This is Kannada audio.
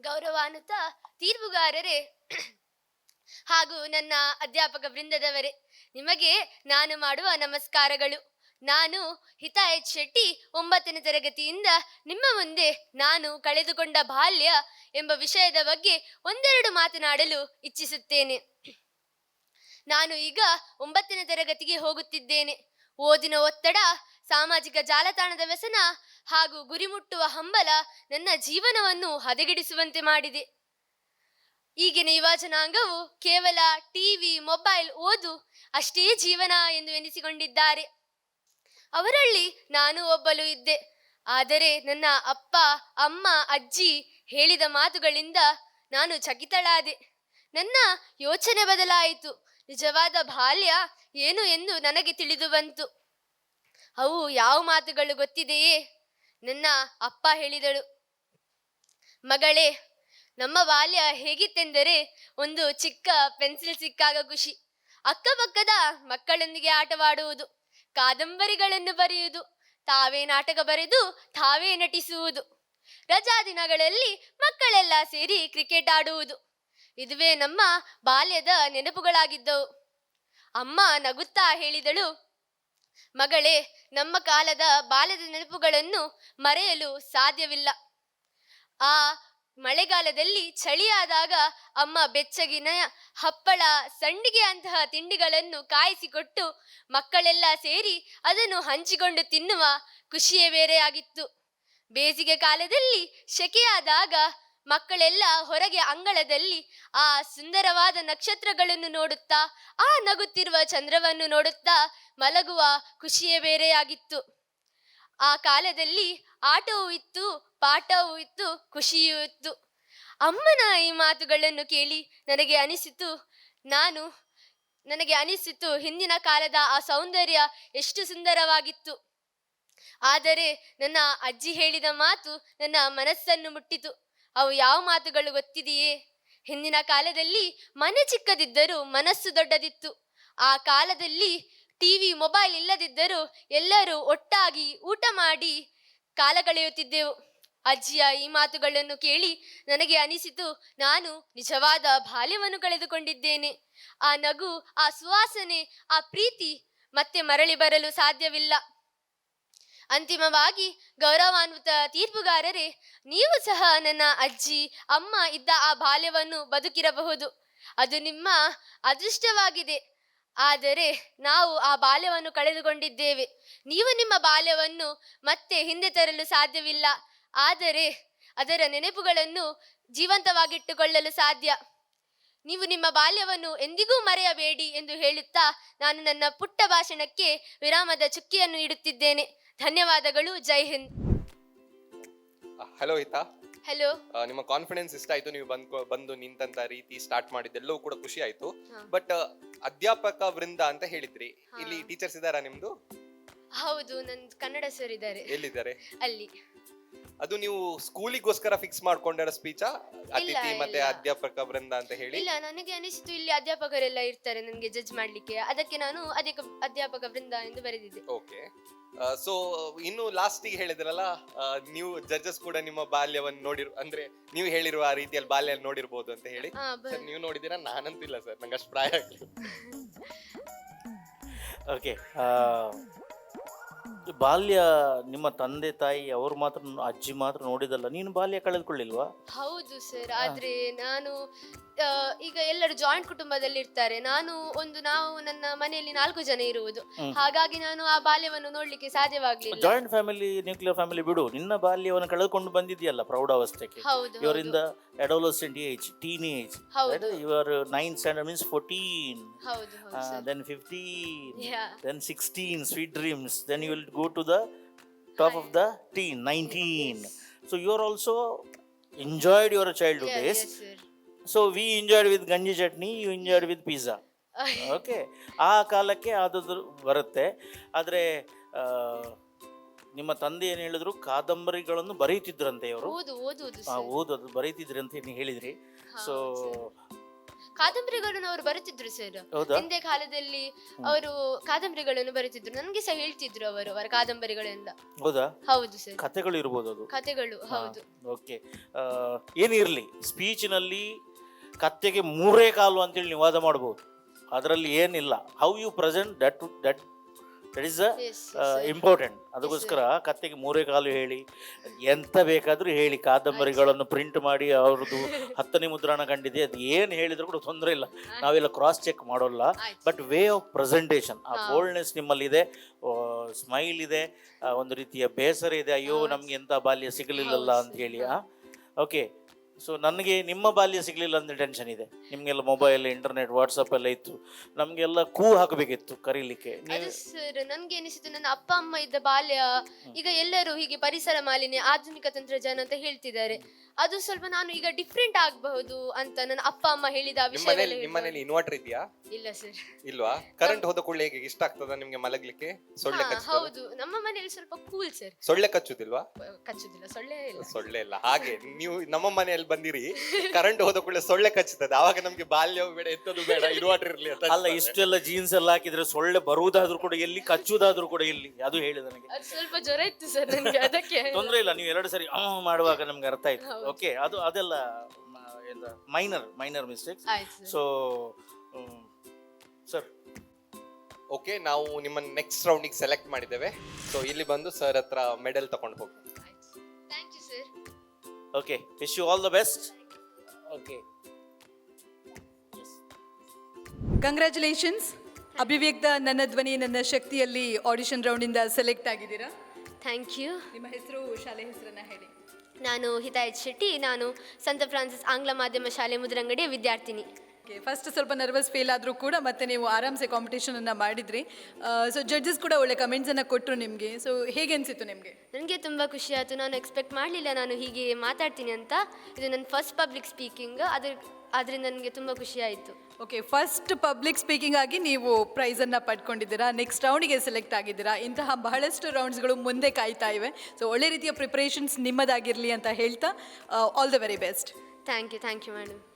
ಗೌರವಾನ್ವಿತ ತೀರ್ಪುಗಾರರೇ. ಹಾಗೂ ನನ್ನ ಅಧ್ಯಾಪಕ ವೃಂದದವರೇ, ನಿಮಗೆ ನಾನು ಮಾಡುವ ನಮಸ್ಕಾರಗಳು. ನಾನು ಹಿತಾ ಎಚ್ ಶೆಟ್ಟಿ ಒಂಬತ್ತನೇ ತರಗತಿಯಿಂದ ನಿಮ್ಮ ಮುಂದೆ ನಾನು ಕಳೆದುಕೊಂಡ ಬಾಲ್ಯ ಎಂಬ ವಿಷಯದ ಬಗ್ಗೆ ಒಂದೆರಡು ಮಾತನಾಡಲು ಇಚ್ಛಿಸುತ್ತೇನೆ. ನಾನು ಈಗ ಒಂಬತ್ತನೇ ತರಗತಿಗೆ ಹೋಗುತ್ತಿದ್ದೇನೆ. ಓದಿನ ಒತ್ತಡ ಸಾಮಾಜಿಕ ಜಾಲತಾಣದ ವ್ಯಸನ ಹಾಗೂ ಗುರಿ ಮುಟ್ಟುವ ಹಂಬಲ ನನ್ನ ಜೀವನವನ್ನು ಹದಗೆಡಿಸುವಂತೆ ಮಾಡಿದೆ. ಈಗಿನ ಯುವ ಜನಾಂಗವು ಕೇವಲ ಟಿವಿ ಮೊಬೈಲ್ ಓದು ಅಷ್ಟೇ ಜೀವನ ಎಂದು ಎನಿಸಿಕೊಂಡಿದ್ದಾರೆ. ಅವರಲ್ಲಿ ನಾನು ಒಬ್ಬಲು ಇದ್ದೆ. ಆದರೆ ನನ್ನ ಅಪ್ಪ, ಅಮ್ಮ, ಅಜ್ಜಿ ಹೇಳಿದ ಮಾತುಗಳಿಂದ ನಾನು ಚಕಿತಳಾದೆ. ನನ್ನ ಯೋಚನೆ ಬದಲಾಯಿತು. ನಿಜವಾದ ಬಾಲ್ಯ ಏನು ಎಂದು ನನಗೆ ತಿಳಿದು ಬಂತು. ಅವು ಯಾವ ಮಾತುಗಳು ಗೊತ್ತಿದೆಯೇ? ನನ್ನ ಅಪ್ಪ ಹೇಳಿದಳು. ಮಗಳೇ, ನಮ್ಮ ಬಾಲ್ಯ ಹೇಗಿತ್ತೆಂದರೆ ಒಂದು ಚಿಕ್ಕ ಪೆನ್ಸಿಲ್ ಸಿಕ್ಕಾಗ ಖುಷಿ. ಅಕ್ಕಪಕ್ಕದ ಮಕ್ಕಳೊಂದಿಗೆ ಆಟವಾಡುವುದು, ಕಾದಂಬರಿಗಳನ್ನು ಬರೆಯುವುದು, ತಾವೇ ನಾಟಕ ಬರೆದು ತಾವೇ ನಟಿಸುವುದು. ರಜಾ ದಿನಗಳಲ್ಲಿ ಮಕ್ಕಳೆಲ್ಲ ಸೇರಿ ಕ್ರಿಕೆಟ್ ಆಡುವುದು. ಇದುವೇ ನಮ್ಮ ಬಾಲ್ಯದ ನೆನಪುಗಳಾಗಿದ್ದವು. ಅಮ್ಮ ನಗುತ್ತಾ ಹೇಳಿದಳು ಮಗಳೇ, ನಮ್ಮ ಕಾಲದ ಬಾಲ್ಯದ ನೆನಪುಗಳನ್ನು ಮರೆಯಲು ಸಾಧ್ಯವಿಲ್ಲ. ಆ ಮಳೆಗಾಲದಲ್ಲಿ ಚಳಿಯಾದಾಗ ಅಮ್ಮ ಬೆಚ್ಚಗಿನ ಹಪ್ಪಳ, ಸಂಡಿಗೆ ಅಂತಹ ತಿಂಡಿಗಳನ್ನು ಕಾಯಿಸಿಕೊಟ್ಟು ಮಕ್ಕಳೆಲ್ಲ ಸೇರಿ ಅದನ್ನು ಹಂಚಿಕೊಂಡು ತಿನ್ನುವ ಖುಷಿಯೇ ಬೇರೆಯಾಗಿತ್ತು. ಬೇಸಿಗೆ ಕಾಲದಲ್ಲಿ ಸೆಕೆಯಾದಾಗ ಮಕ್ಕಳೆಲ್ಲ ಹೊರಗೆ ಅಂಗಳದಲ್ಲಿ ಆ ಸುಂದರವಾದ ನಕ್ಷತ್ರಗಳನ್ನು ನೋಡುತ್ತಾ, ಆ ನಗುತ್ತಿರುವ ಚಂದ್ರವನ್ನು ನೋಡುತ್ತಾ ಮಲಗುವ ಖುಷಿಯೇ ಬೇರೆಯಾಗಿತ್ತು. ಆ ಕಾಲದಲ್ಲಿ ಆಟವೂ ಇತ್ತು, ಪಾಠವೂ ಇತ್ತು, ಖುಷಿಯೂ ಇತ್ತು. ಅಮ್ಮನ ಈ ಮಾತುಗಳನ್ನು ಕೇಳಿ ನನಗೆ ಅನಿಸಿತು, ನಾನು, ನನಗೆ ಅನಿಸಿತು ಹಿಂದಿನ ಕಾಲದ ಆ ಸೌಂದರ್ಯ ಎಷ್ಟು ಸುಂದರವಾಗಿತ್ತು. ಆದರೆ ನನ್ನ ಅಜ್ಜಿ ಹೇಳಿದ ಮಾತು ನನ್ನ ಮನಸ್ಸನ್ನು ಮುಟ್ಟಿತು. ಅವು ಯಾವ ಮಾತುಗಳು ಗೊತ್ತಿದೆಯೇ? ಹಿಂದಿನ ಕಾಲದಲ್ಲಿ ಮನೆ ಚಿಕ್ಕದಿದ್ದರೂ ಮನಸ್ಸು ದೊಡ್ಡದಿತ್ತು. ಆ ಕಾಲದಲ್ಲಿ ಟಿವಿ, ಮೊಬೈಲ್ ಇಲ್ಲದಿದ್ದರೂ ಎಲ್ಲರೂ ಒಟ್ಟಾಗಿ ಊಟ ಮಾಡಿ ಕಾಲ ಕಳೆಯುತ್ತಿದ್ದೆವು ಅಜ್ಜಿಯ ಈ ಮಾತುಗಳನ್ನು ಕೇಳಿ ನನಗೆ ಅನಿಸಿತು, ನಾನು ನಿಜವಾದ ಬಾಲ್ಯವನ್ನು ಕಳೆದುಕೊಂಡಿದ್ದೇನೆ. ಆ ನಗು, ಆ ಸುವಾಸನೆ, ಆ ಪ್ರೀತಿ ಮತ್ತೆ ಮರಳಿ ಬರಲು ಸಾಧ್ಯವಿಲ್ಲ. ಅಂತಿಮವಾಗಿ ಗೌರವಾನ್ವಿತ ತೀರ್ಪುಗಾರರೇ, ನೀವು ಸಹ ನನ್ನ ಅಜ್ಜಿ, ಅಮ್ಮ ಇದ್ದ ಆ ಬಾಲ್ಯವನ್ನು ಬದುಕಿರಬಹುದು. ಅದು ನಿಮ್ಮ ಅದೃಷ್ಟವಾಗಿದೆ. ಆದರೆ ನಾವು ಆ ಬಾಲ್ಯವನ್ನು ಕಳೆದುಕೊಂಡಿದ್ದೇವೆ. ನೀವು ನಿಮ್ಮ ಬಾಲ್ಯವನ್ನು ಮತ್ತೆ ಹಿಂದೆ ತರಲು ಸಾಧ್ಯವಿಲ್ಲ. ಆದರೆ ಅದರ ನೆನಪುಗಳನ್ನು ಜೀವಂತವಾಗಿಟ್ಟುಕೊಳ್ಳಲು ಸಾಧ್ಯ. ನೀವು ನಿಮ್ಮ ಬಾಲ್ಯವನ್ನು ಎಂದಿಗೂ ಮರೆಯಬೇಡಿ ಎಂದು ಹೇಳುತ್ತಾ ನಾನು ನನ್ನ ಪುಟ್ಟ ಭಾಷಣಕ್ಕೆ ವಿರಾಮದ ಚುಕ್ಕಿಯನ್ನು ಇಡುತ್ತಿದ್ದೇನೆ. ಧನ್ಯವಾದಗಳು ಜೈ ಹಿಂದ್. ಹಲೋ ಹಿತಾ. ಹಲೋ ಆ, ನಿಮ್ಮ ಕಾನ್ಫಿಡೆನ್ಸ್ ಇಷ್ಟ ಆಯ್ತು ನೀವು ಬಂದ್ ಬಂದು ನಿಂತಂತ ರೀತಿ ಸ್ಟಾರ್ಟ್ ಮಾಡಿದ್ದೆಲ್ಲವೂ ಕೂಡ ಖುಷಿ ಆಯ್ತು. ಹಾ. ಬಟ್ ಅಧ್ಯಾಪಕ ವೃಂದ ಅಂತ ಹೇಳಿದ್ರಿ. ಇಲ್ಲಿ ಟೀಚರ್ಸ್ ಇದಾರಾ ನಿಮ್ದು? ಹೌದು ನನ್ ಕನ್ನಡ ಸರ್ ಇದ್ದಾರೆ. ಎಲ್ಲಿದ್ದಾರೆ? ಅಲ್ಲಿ. ಅದು ನೀವು ಸ್ಕೂಲಿಗೋಸ್ಕರ ಫಿಕ್ಸ್ ಮಾಡ್ಕೊಂಡಿರೋ ಸ್ಪೀಚಾ ಅತಿಥಿ ಮತ್ತೆ ಇಲ್ಲ. ಅಧ್ಯಾಪಕ ವೃಂದ ಅಂತ ಹೇಳಿ? ಇಲ್ಲ ನನಗೆ ಅನಿಸಿತು ಇಲ್ಲಿ ಅಧ್ಯಾಪಕರೆಲ್ಲ ಇರ್ತಾರೆ ನನಗೆ ಜಡ್ಜ್ ಮಾಡ್ಲಿಕ್ಕೆ. ಅದಕ್ಕೆ ನಾನು ಅಧಿಕ ಅಧ್ಯಾಪಕ ವೃಂದ ಎಂದು ಬರೆದಿದ್ದೆ. ಓಕೆ ಸೊ ಇನ್ನು ಲಾಸ್ಟಿಗೆ ಹೇಳಿದ್ರಲ್ಲ ಆ, ನೀವು ಜಡ್ಜಸ್ ಕೂಡ ನಿಮ್ಮ ಬಾಲ್ಯವನ್ನು ನೋಡಿರು ಅಂದ್ರೆ ನೀವು ಹೇಳಿರುವ ಆ ರೀತಿಯಲ್ಲಿ ಬಾಲ್ಯ ನೋಡಿರ್ಬೋದು ಅಂತ ಹೇಳಿ. ಹಾ, ಬ- ಸರ್ ನೀವು ನೋಡಿದೀರಾ ನಾನಂತಿಲ್ಲ ಸರ್ ನಂಗೆ ಅಷ್ಟು ಪ್ರಾಯ ಆಗ್ಲಿ ಓಕೆ ಬಾಲ್ಯ ನಿಮ್ಮ ತಂದೆ ತಾಯಿ ಅವ್ರು ಮಾತ್ರ ಅಜ್ಜಿ ಮಾತ್ರ ನೋಡಿದಲ್ಲ ನೀನು ಬಾಲ್ಯ ಕಳೆದುಕೊಳ್ಳಿಲ್ವಾ? ಹೌದು ಸರ್ ಆದ್ರೆ ನಾನು ಆ, ಈಗ ಎಲ್ಲರೂ ಜಾಯಿಂಟ್ ಕುಟುಂಬದಲ್ಲಿ ಇರ್ತಾರೆ. ನಾನು ಒಂದು ನಾವು ನನ್ನ ಮನೆಯಲ್ಲಿ ನಾಲ್ಕು ಜನ ಇರುವುದು. ಹಾಗಾಗಿ ನಾನು ಆ ಬಾಲ್ಯವನ್ನು ನೋಡ್ಲಿಕ್ಕೆ ಸಾಧ್ಯವಾಗಲಿಲ್ಲ. ಜಾಯಿಂಟ್ ಫ್ಯಾಮಿಲಿ ನ್ಯೂಕ್ಲಿಯರ್ ಫ್ಯಾಮಿಲಿ ಬಿಡು. ನಿನ್ನ ಬಾಲ್ಯವನ್ನು ಕಳೆದುಕೊಂಡು ಬಂದಿದೆಯಲ್ಲ ಪ್ರೌಢಾವಸ್ಥೆಗೆ ಹೌದು ಇವರಿಂದ ಅಡೋಲಸೆಂಟ್ ಏಜ್ ಟೀನ್ ಏಜ್ ಹೌದು your nine standard means fourteen ಹೌದು ಹೌದು sir then fifteen Yeah. Sixteen 16 dreams then you will go to the top of the teen 19 so you are also enjoyed your childhood Yes, days yes, sir. so we enjoyed with ganji chutney you enjoyed with pizza okay ಆ ಕಾಲಕ್ಕೆ ಆದದ್ದು ಬರುತ್ತೆ ಆದರೆ ನಿಮ್ಮ ತಂದೆ ಏನು ಹೇಳಿದ್ರು ಕಾದಂಬರಿಗಳನ್ನು ಬರೀತಿದ್ರಂತೆ ಇವರು ಓದು ಓದುವುದು ಸರ್ ಓದೋದು ಬರೀತಿದ್ರಿ ಅಂತ ನೀವು ಹೇಳಿದ್ರಿ ಸೊ ಕಾದಂಬರಿಗಳನ್ನು ಅವರು ಬರುತ್ತಿದ್ರು ಸರ್ ಹೌದಾ? ಹಿಂದೆ ಕಾಲದಲ್ಲಿ ಅವರು ಕಾದಂಬರಿಗಳನ್ನು ಬರುತ್ತಿದ್ರು ನನಗೆ ಸಹ ಹೇಳ್ತಿದ್ರು ಅವರು ಅವರ ಕಾದಂಬರಿಗಳೆಲ್ಲ ಹೌದಾ? ಹೌದು ಸರ್ ಕಥೆಗಳು ಇರ್ಬೋದು ಅದು. ಕಥೆಗಳು ಹೌದು. ಓಕೆ ಏನಿರಲಿ ಸ್ಪೀಚಿನಲ್ಲಿ ಕತ್ತೆಗೆ ಮೂರೇ ಕಾಲು ಅಂತೇಳಿ ನೀವು ವಾದ ಮಾಡ್ಬೋದು. ಅದರಲ್ಲಿ ಏನಿಲ್ಲ. How you present that that that yes, important ಅದಕ್ಕೋಸ್ಕರ ಕತ್ತೆಗೆ ಮೂರೇ ಕಾಲು ಹೇಳಿ. ಎಂತ ಬೇಕಾದರೂ ಹೇಳಿ. ಕಾದಂಬರಿಗಳನ್ನು ಪ್ರಿಂಟ್ ಮಾಡಿ ಅವ್ರದ್ದು ಹತ್ತನೇ ಮುದ್ರಣ ಕಂಡಿದೆ. ಅದು ಏನು ಹೇಳಿದ್ರು ಕೂಡ ತೊಂದರೆ ಇಲ್ಲ. ನಾವೆಲ್ಲ ಕ್ರಾಸ್ ಚೆಕ್ ಮಾಡೋಲ್ಲ. ಬಟ್ ವೇ ಆಫ್ ಪ್ರೆಸೆಂಟೇಷನ್ ಆ. ಬೋಲ್ಡ್ನೆಸ್ ನಿಮ್ಮಲ್ಲಿದೆ. ಸ್ಮೈಲ್ ಇದೆ. ಒಂದು ರೀತಿಯ ಬೇಸರ ಇದೆ. ಅಯ್ಯೋ ನಮ್ಗೆ ಎಂಥ ಬಾಲ್ಯ ಸಿಗಲಿಲ್ಲಲ್ಲ ಅಂತ ಹೇಳಿ ಓಕೆ ಸೊ ನನಗೆ ನಿಮ್ಮ ಬಾಲ್ಯ ಸಿಗಲಿಲ್ಲ ಅಂದರೆ ಟೆನ್ಷನ್ ಇದೆ. ನಿಮಗೆಲ್ಲ ಮೊಬೈಲ್ ಇಂಟರ್ನೆಟ್ ವಾಟ್ಸಪ್ ಎಲ್ಲ ಇತ್ತು. ನಮಗೆಲ್ಲ ಕೂ ಹಾಕಬೇಕಿತ್ತು ಕರೀಲಿಕ್ಕೆ. ಅದು ನೀವು ಸರ್ ನನ್ಗೆ ಅನಿಸಿತು ನನ್ನ ಅಪ್ಪ ಅಮ್ಮ ಇದ್ದ ಬಾಲ್ಯ ಈಗ ಎಲ್ಲರೂ ಹೀಗೆ ಪರಿಸರ ಮಾಲಿನ್ಯ ಆಧುನಿಕ ತಂತ್ರಜ್ಞಾನ ಅಂತ ಹೇಳ್ತಿದ್ದಾರೆ. ಅದು ಸ್ವಲ್ಪ ನಾನು ಈಗ ಡಿಫ್ರೆಂಟ್ ಆಗಬಹುದು ಅಂತ ನನ್ನ ಅಪ್ಪ ಅಮ್ಮ ಹೇಳಿದ ನಿಮ್ಮ ವಿಷಯವೆಲ್ಲ ಮನೇಲಿ ನಿಮ್ಮ ಮನೇಲಿ ಇನ್ವರ್ಟರ್ ಇದೆಯಾ? ಇಲ್ಲ ಸರ್ ಇಲ್ವಾ? ಕರೆಂಟ್ ಹೋದ ಕೂಡಲೇ ಹೇಗೆ ಇಷ್ಟ ಆಗ್ತದ ನಿಮ್ಗೆ ಮಲಗ್ಲಿಕ್ಕೆ? ಸೊಳ್ಳೆ ಕಚ್ಚುತ್ತದೆ ಹೌದು. ನಮ್ಮ ಮನೆಯಲ್ಲಿ ಸ್ವಲ್ಪ ಕೂಲ್ ಸರ್ ಸೊಳ್ಳೆ ಕಚ್ಚುದಿಲ್ವಾ? ಕಚ್ಚುದಿಲ್ಲ ಸೊಳ್ಳೆ ಇಲ್ಲ. ಸೊಳ್ಳೆ ಇಲ್ಲ. ಹಾಗೆ ನೀವು ನಮ್ಮ ಮನೆಯಲ್ಲಿ ಬಂದಿರಿ ಕರೆಂಟ್ ಹೋದ ಕೂಡಲೇ ಸೊಳ್ಳೆ ಕಚ್ಚುತ್ತದೆ ಆವಾಗ ನಮ್ಗೆ ಬಾಲ್ಯ ಬೇಡ ಎತ್ತದು ಬೇಡ ಇನ್ವರ್ಟರ್ ಇರ್ಲಿ ಅಂತ ಅಲ್ಲ ಇಷ್ಟೆಲ್ಲ ಜೀನ್ಸ್ ಎಲ್ಲ ಹಾಕಿದ್ರೆ ಸೊಳ್ಳೆ ಬರುವುದಾದ್ರೂ ಕೂಡ ಎಲ್ಲಿ ಕಚ್ಚುವುದಾದ್ರೂ ಕೂಡ ಎಲ್ಲಿ? ಅದು ಹೇಳಿ ನನಗೆ. ಅದು ಸ್ವಲ್ಪ ಜ್ವರ ಇತ್ತು ಸರ್ ನನಗೆ ಅದಕ್ಕೆ. ತೊಂದರೆ ಇಲ್ಲ ನೀವು ಎರಡು ಸರಿ ಆ ಮಾಡುವಾಗ ನಮ್ಗೆ ಅರ್ಥ ಆಯ್ತು. ಓಕೆ ಅದು ಅದೆಲ್ಲ ಮೈನರ್ ಮೈನರ್ ಮಿಸ್ಟೇಕ್ಸ್ ಆಯ್ತು ಸೊ ಸರ್ ಓಕೆ ನಾವು ನಿಮ್ಮನ್ನ ನೆಕ್ಸ್ಟ್ ರೌಂಡಿಗೆ ಸೆಲೆಕ್ಟ್ ಮಾಡಿದ್ದೇವೆ. ಸೊ ಇಲ್ಲಿ ಬಂದು ಸರ್ ಹತ್ರ ಮೆಡಲ್ ತಗೊಂಡು ಹೋಗಿ okay wish you all the best okay congratulations ಅಭಿವ್ಯಕ್ತ ನನ್ನ ಧ್ವನಿ ನನ್ನ ಶಕ್ತಿಯಲ್ಲಿ ಆಡಿಷನ್ ರೌಂಡಿಂದ ಸೆಲೆಕ್ಟ್ ಆಗಿದ್ದೀರಾ? ಥ್ಯಾಂಕ್ ಯು ನಿಮ್ಮ ಹೆಸರು ಶಾಲೆ ಹೆಸರನ್ನ ಹೇಳಿ. ನಾನು ಹಿತಾಯತ್ ಶೆಟ್ಟಿ ನಾನು ಸಂತ ಫ್ರಾನ್ಸಿಸ್ ಆಂಗ್ಲ ಮಾಧ್ಯಮ ಶಾಲೆ ಮುದ್ರಂಗಡಿಯ ವಿದ್ಯಾರ್ಥಿನಿ. ಓಕೆ ಫಸ್ಟ್ ಸ್ವಲ್ಪ ನರ್ವಸ್ ಫೀಲ್ ಆದರೂ ಕೂಡ ಮತ್ತೆ ನೀವು ಆರಾಮ್ಸೆ ಕಾಂಪಿಟೇಷನನ್ನು ಮಾಡಿದ್ರಿ. ಸೊ ಜಡ್ಜಸ್ ಕೂಡ ಒಳ್ಳೆ ಕಮೆಂಟ್ಸನ್ನು ಕೊಟ್ಟರು ನಿಮಗೆ. ಸೊ ಹೇಗೆ ಅನಿಸಿತ್ತು ನಿಮಗೆ? ನನಗೆ ತುಂಬ ಖುಷಿ ಆಯಿತು. ನಾನು ಎಕ್ಸ್ಪೆಕ್ಟ್ ಮಾಡಲಿಲ್ಲ ನಾನು ಹೀಗೆ ಮಾತಾಡ್ತೀನಿ ಅಂತ. ಇದು ನನ್ನ ಫಸ್ಟ್ ಪಬ್ಲಿಕ್ ಸ್ಪೀಕಿಂಗ್ ಅದ್ರ ಆದ್ದರಿಂದ ನನಗೆ ತುಂಬ ಖುಷಿ ಆಯಿತು. ಓಕೆ ಫಸ್ಟ್ ಪಬ್ಲಿಕ್ ಸ್ಪೀಕಿಂಗ್ ಆಗಿ ನೀವು ಪ್ರೈಸನ್ನು ಪಡ್ಕೊಂಡಿದ್ದೀರಾ ನೆಕ್ಸ್ಟ್ ರೌಂಡಿಗೆ ಸೆಲೆಕ್ಟ್ ಆಗಿದ್ದೀರಾ? ಇಂತಹ ಬಹಳಷ್ಟು ರೌಂಡ್ಸ್ಗಳು ಮುಂದೆ ಕಾಯ್ತಾ ಇವೆ. ಸೊ ಒಳ್ಳೆ ರೀತಿಯ ಪ್ರಿಪ್ರೇಷನ್ಸ್ ನಿಮ್ಮದಾಗಿರಲಿ ಅಂತ ಹೇಳ್ತಾ all the very best thank you thank you madam